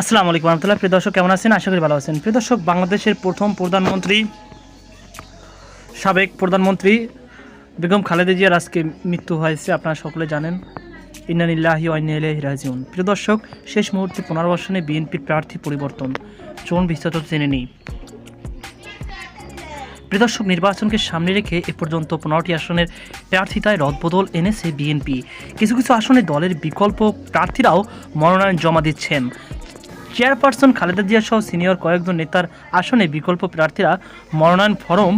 আসসালামু আলাইকুম রহমতুল্লাহ। প্রিয় দর্শক, কেমন আছেন? আশা করি ভালো আছেন। প্রিয় দর্শক, বাংলাদেশের প্রথম প্রধানমন্ত্রী, সাবেক প্রধানমন্ত্রী বেগম খালেদা জিয়ার আজকে মৃত্যু হয়েছে, আপনারা সকলে জানেন। ইন্নানিল্লাহি ওয়াইনাইলাহি রাজিউন। প্রিয় দর্শক, শেষ মুহূর্তে পুনর্বাসনে বিএনপির প্রার্থী পরিবর্তন। চলুন বিস্তারিত জেনে নিই। প্রিয় দর্শক, নির্বাচনকে সামনে রেখে এ পর্যন্ত পনেরোটি আসনের প্রার্থিতায় রদবদল এনেছে বিএনপি। কিছু কিছু আসনে দলের বিকল্প প্রার্থীরাও মনোনয়ন জমা দিচ্ছেন। চেয়ারপারসন খালেদা জিয়া সহ সিনিয়র কয়েকজন নেতার আসনে বিকল্প প্রার্থীরা মনোনয়ন ফরম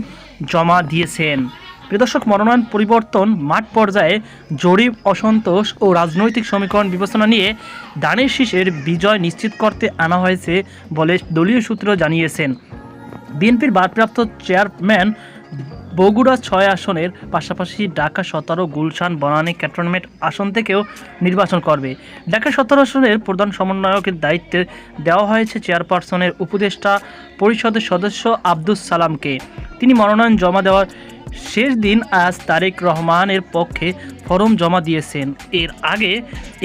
জমা দিয়েছেন। প্রিয় দর্শক, মনোনয়ন পরিবর্তন মাঠ পর্যায়ে জরিপ, অসন্তোষ ও রাজনৈতিক সমীকরণ বিবেচনা নিয়ে দানের শীষের বিজয় নিশ্চিত করতে আনা হয়েছে বলে দলীয় সূত্র জানিয়েছেন। বিএনপির ভারপ্রাপ্ত চেয়ারম্যান বগুড়া ছয় আসনের পাশাপাশি ঢাকা সতেরো, গুলশান, বনানী ক্যান্টনমেন্ট আসন থেকেও নির্বাচন করবে। ঢাকা সতেরো আসনের প্রধান সমন্বয়কের দায়িত্বে দেওয়া হয়েছে চেয়ারপারসনের উপদেষ্টা পরিষদের সদস্য আব্দুস সালামকে। তিনি মনোনয়ন জমা দেওয়ার শেষ দিন আজ তারেক রহমানের পক্ষে ফরম জমা দিয়েছেন। এর আগে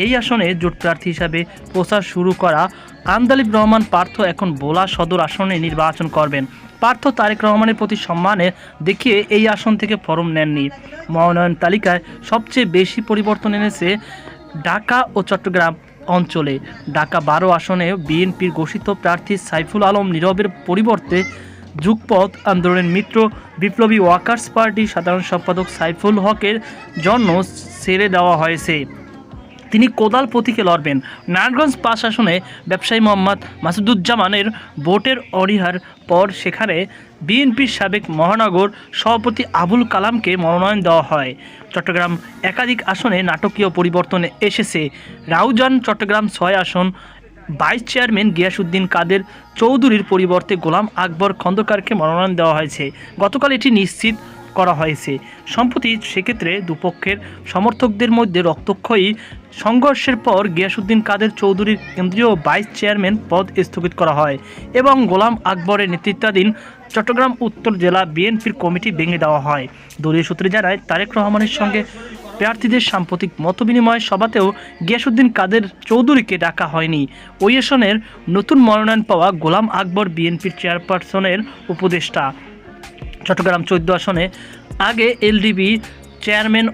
এই আসনে জোট প্রার্থী হিসাবে প্রচার শুরু করা আন্দালিব রহমান পার্থ এখন বোলা সদর আসনে নির্বাচন করবেন। পার্থ তারেক রহমানের প্রতি সম্মানে দেখিয়ে এই আসন থেকে ফরম নেননি। মনোনয়ন তালিকায় সবচেয়ে বেশি পরিবর্তন এনেছে ঢাকা ও চট্টগ্রাম অঞ্চলে। ঢাকা বারো আসনে বিএনপির ঘোষিত প্রার্থী সাইফুল আলম নীরবের পরিবর্তে যুগপথ আন্দোলনের মিত্র বিপ্লবী ওয়ার্কার্স পার্টি সাধারণ সম্পাদক সাইফুল হকের জন্য ছেড়ে দেওয়া হয়েছে। তিনি কোদাল প্রতীকে লড়বেন। নারায়ণগঞ্জ পাঁচ আসনে ব্যবসায়ী মোহাম্মদ মাসুদুজ্জামানের ভোটের অরিহার পর সেখানে বিএনপির সাবেক মহানগর সভাপতি আবুল কালামকে মনোনয়ন দেওয়া হয়। চট্টগ্রাম একাধিক আসনে নাটকীয় পরিবর্তন এসেছে। রাউজান, চট্টগ্রাম ছয় আসন, ভাইস চেয়ারম্যান গিয়াসুদ্দিন কাদের চৌধুরীর পরিবর্তে গোলাম আকবর খন্দকারকে মনোনয়ন দেওয়া হয়েছে। গতকাল এটি নিশ্চিত করা হয়েছে। সম্প্রতি সেক্ষেত্রে দুপক্ষের সমর্থকদের মধ্যে রক্তক্ষয়ী সংঘর্ষের পর গিয়াসুদ্দিন কাদের চৌধুরীর কেন্দ্রীয় ভাইস চেয়ারম্যান পদ স্থগিত করা হয় এবং গোলাম আকবরের নেতৃত্বাধীন চট্টগ্রাম উত্তর জেলা বিএনপির কমিটি ভেঙে দেওয়া হয়। দলীয় সূত্রে জানায়, তারেক রহমানের সঙ্গে প্রার্থীদের সাম্প্রতিক মতবিনিময় সভাতেও গিয়াসুদ্দিন কাদের চৌধুরীকে ডাকা হয়নি। ওই আসনের নতুন মনোনয়ন পাওয়া গোলাম আকবর বিএনপির চেয়ারপারসনের উপদেষ্টা। চট্টগ্রাম চৌদ্দ আসনে। আগে এলডিবি চেয়ারম্যান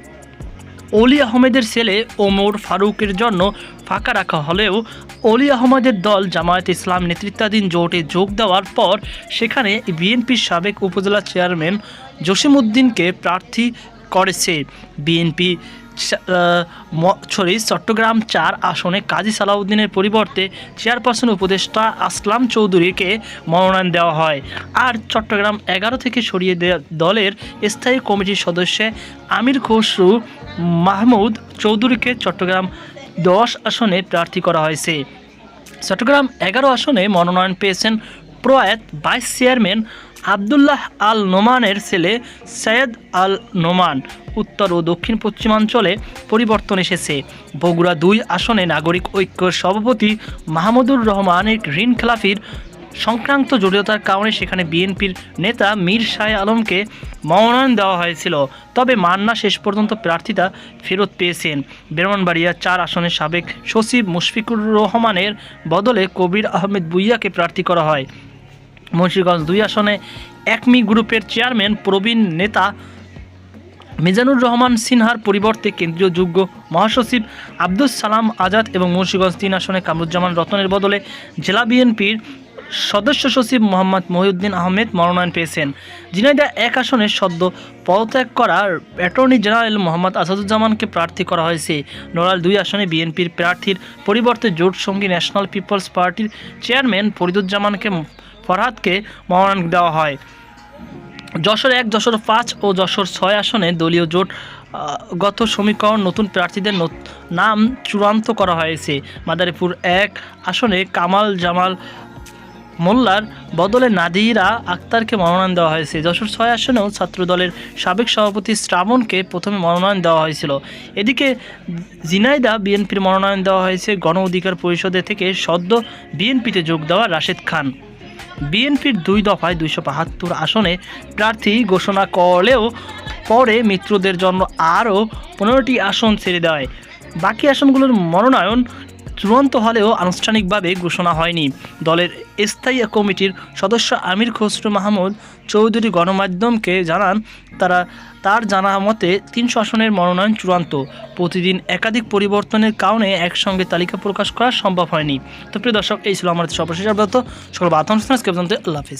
অলি আহমেদের ছেলে ওমর ফারুকের জন্য ফাঁকা রাখা হলেও অলি আহমদের দল জামায়াত ইসলাম নেতৃত্বাধীন জোটে যোগ দেওয়ার পর সেখানে বিএনপির সাবেক উপজেলা চেয়ারম্যান জসিমউদ্দিনকে প্রার্থী করেছে। বিএনপি সরি চট্টগ্রাম চার আসনে কাজী সালাউদ্দিনের পরিবর্তে চেয়ারপারসন উপদেষ্টা আসলাম চৌধুরীকে মনোনয়ন দেওয়া হয়। আর চট্টগ্রাম এগারো থেকে সরিয়ে দেওয়া দলের স্থায়ী কমিটির সদস্য আমির খসরু মাহমুদ চৌধুরীকে চট্টগ্রাম দশ আসনে প্রার্থী করা হয়েছে। চট্টগ্রাম এগারো আসনে মনোনয়ন পেয়েছেন প্রয়াত ভাইস চেয়ারম্যান আবদুল্লাহ আল নোমানের ছেলে সৈয়দ আল নোমান উত্তর ও দক্ষিণ পশ্চিমাঞ্চলে পরিবর্তন এসেছে। বগুড়া দুই আসনে নাগরিক ঐক্যর সভাপতি মাহমুদুর রহমানের ঋণ খেলাফির সংক্রান্ত জড়িততার কারণে সেখানে বিএনপির নেতা মীর শাহ আলমকে মনোনয়ন দেওয়া হয়েছিল। তবে মান্না শেষ পর্যন্ত প্রার্থিতা ফেরত পেয়েছেন। ব্রাহ্মণবাড়িয়া চার আসনের সাবেক সচিব মুশফিকুর রহমানের বদলে কবির আহমেদ বুইয়াকে প্রার্থী করা হয়। মুন্সিগঞ্জ দুই আসনে একমি গ্রুপের চেয়ারম্যান প্রবীণ নেতা মিজানুর রহমান সিনহার পরিবর্তে কেন্দ্রীয় যোগ্য মহাসচিব আব্দুস সালাম আজাদ এবং মুন্সিগঞ্জ তিন আসনে কামরুজ্জামান রতনের বদলে জেলা বিএনপির সদস্য সচিব মোহাম্মদ মহিউদ্দিন আহমেদ মনোনয়ন পেয়েছেন। ঝিনাইদহ এক আসনে সদ্য পদত্যাগ করা অ্যাটর্নি জেনারেল মোহাম্মদ আসাদুজ্জামানকে প্রার্থী করা হয়েছে। নড়াল দুই আসনে বিএনপির প্রার্থীর পরিবর্তে জোট সঙ্গী ন্যাশনাল পিপলস পার্টির চেয়ারম্যান ফরিদুজ্জামানকে ফরহাদকে মনোনয়ন দেওয়া হয়। যশোর এক, যশোর পাঁচ ও যশোর ছয় আসনে দলীয় জোট গত সমীকরণ নতুন প্রার্থীদের নাম চূড়ান্ত করা হয়েছে। মাদারীপুর এক আসনে কামাল জামাল মোল্লার বদলে নাদিরা আক্তারকে মনোনয়ন দেওয়া হয়েছে। যশোর ছয় আসনেও ছাত্রদলের সাবেক সভাপতি শ্রাবণকে প্রথমে মনোনয়ন দেওয়া হয়েছিল। এদিকে জিনাইদা বিএনপির মনোনয়ন দেওয়া হয়েছে। গণ অধিকার পরিষদে থেকে সদ্য বিএনপিতে যোগ দেওয়া রাশেদ খান। বিএনপির দুই দফায় দুইশো বাহাত্তর আসনে প্রার্থী ঘোষণা করলেও পরে মিত্রদের জন্য আরও পনেরোটি আসন ছেড়ে দেয়। বাকি আসনগুলোর মনোনয়ন চূড়ান্ত হলেও আনুষ্ঠানিকভাবে ঘোষণা হয়নি। দলের স্থায়ী কমিটির সদস্য আমির খসরু মাহমুদ চৌধুরী গণমাধ্যমকে জানান, তারা, তার জানা মতে তিনশো আসনের মনোনয়ন চূড়ান্ত। প্রতিদিন একাধিক পরিবর্তনের কারণে একসঙ্গে তালিকা প্রকাশ করা সম্ভব হয়নি। তো প্রিয় দর্শক, এই ছিল আমাদের সর্বশেষ অব্যাহত সকল বাতাম আল্লাহ হাফিজ।